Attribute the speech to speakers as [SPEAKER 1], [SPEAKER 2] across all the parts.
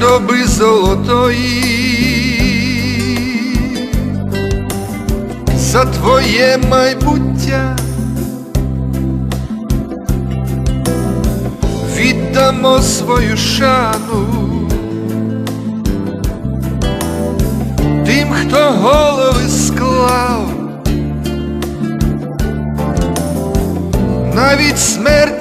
[SPEAKER 1] доби золотої, за твоє майбуття. Віддамо свою шану. Тим, хто голови склав, навіть смерть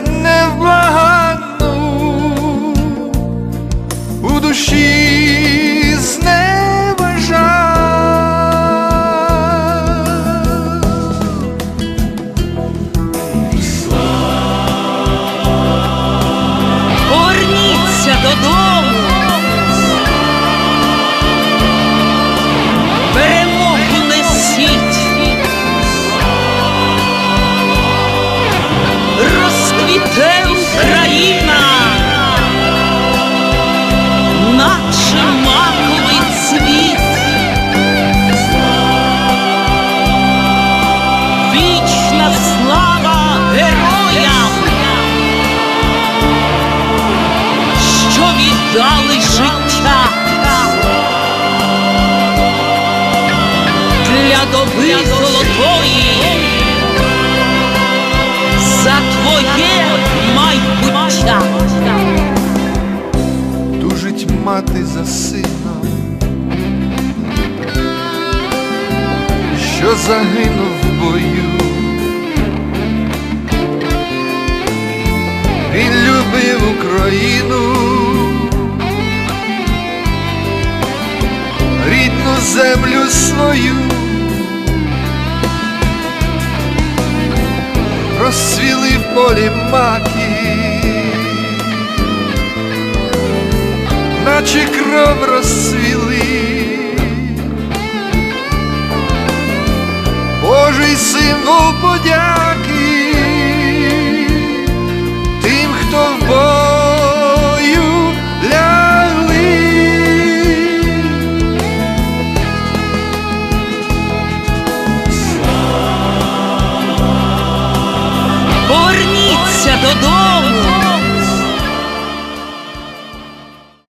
[SPEAKER 2] віддали життя для доби золотої за твоє майбуття.
[SPEAKER 1] Тужить мати за сином, що загинув в бою. Він любив Україну, землю свою, розсвіли в полі маки, наче кров роси. todo